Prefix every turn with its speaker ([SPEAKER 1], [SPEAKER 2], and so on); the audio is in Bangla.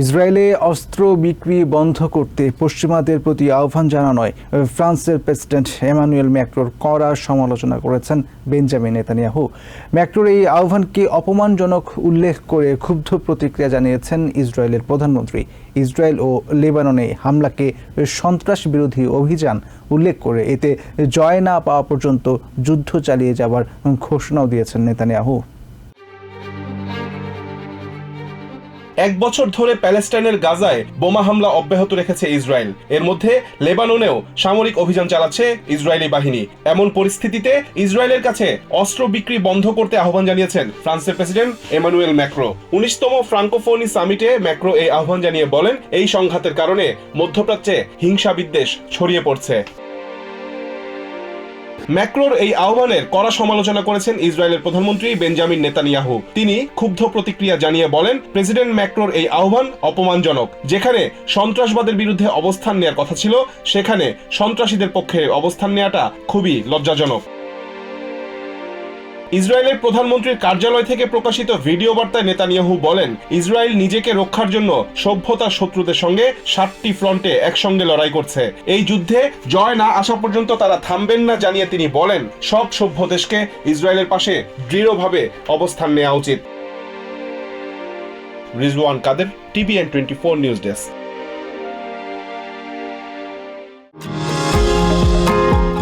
[SPEAKER 1] ইসরায়েলে অস্ত্র বিক্রি বন্ধ করতে পশ্চিমাদের প্রতি আহ্বান জানানোয় ফ্রান্সের প্রেসিডেন্ট এমানুয়েল ম্যাক্রোর কড়া সমালোচনা করেছেন বেঞ্জামিন নেতানিয়াহু। ম্যাক্রোর এই আহ্বানকে অপমানজনক উল্লেখ করে ক্ষুব্ধ প্রতিক্রিয়া জানিয়েছেন ইসরায়েলের প্রধানমন্ত্রী। ইসরায়েল ও লেবাননে হামলাকে সন্ত্রাস বিরোধী অভিযান উল্লেখ করে এতে জয় না পাওয়া পর্যন্ত যুদ্ধ চালিয়ে যাবার ঘোষণাও দিয়েছেন নেতানিয়াহু।
[SPEAKER 2] এক বছর ধরে প্যালেস্টাইনের গাজায় বোমা হামলা অব্যাহত রেখেছে ইসরায়েল। এর মধ্যে লেবাননেও সামরিক অভিযান চালাচ্ছে ইসরায়েলি বাহিনী। এমন পরিস্থিতিতে ইসরায়েলের কাছে অস্ত্র বিক্রি বন্ধ করতে আহ্বান জানিয়েছেন ফ্রান্সের প্রেসিডেন্ট এমানুয়েল ম্যাক্রো। উনিশতম ফ্রাঙ্কোফোনি সামিটে ম্যাক্রো এই আহ্বান জানিয়ে বলেন, এই সংঘাতের কারণে মধ্যপ্রাচ্যে হিংসা বিদ্বেষ ছড়িয়ে পড়ছে। ম্যাক্রোর এই আহ্বানের কড়া সমালোচনা করেছেন ইসরায়েলের প্রধানমন্ত্রী বেঞ্জামিন নেতানিয়াহু। তিনি ক্ষুব্ধ প্রতিক্রিয়া জানিয়ে বলেন, প্রেসিডেন্ট ম্যাক্রোর এই আহ্বান অপমানজনক। যেখানে সন্ত্রাসবাদের বিরুদ্ধে অবস্থান নেওয়ার কথা ছিল, সেখানে সন্ত্রাসীদের পক্ষে অবস্থান নেওয়াটা খুবই লজ্জাজনক। ইসরায়েলের প্রধানমন্ত্রীর কার্যালয় থেকে প্রকাশিত ভিডিও বার্তায় নেতানিয়াহু বলেন, ইসরায়েল নিজেকে রক্ষার জন্য সভ্যতার শত্রুদের সঙ্গে সাতটি ফ্রন্টে একসঙ্গে লড়াই করছে। এই যুদ্ধে জয় না আসা পর্যন্ত তারা থামবেন না জানিয়ে তিনি বলেন, সব সভ্য দেশকে ইসরায়েলের পাশে দৃঢ়ভাবে অবস্থান নেওয়া উচিত। Rizwan Kader, TVN twenty four news desk.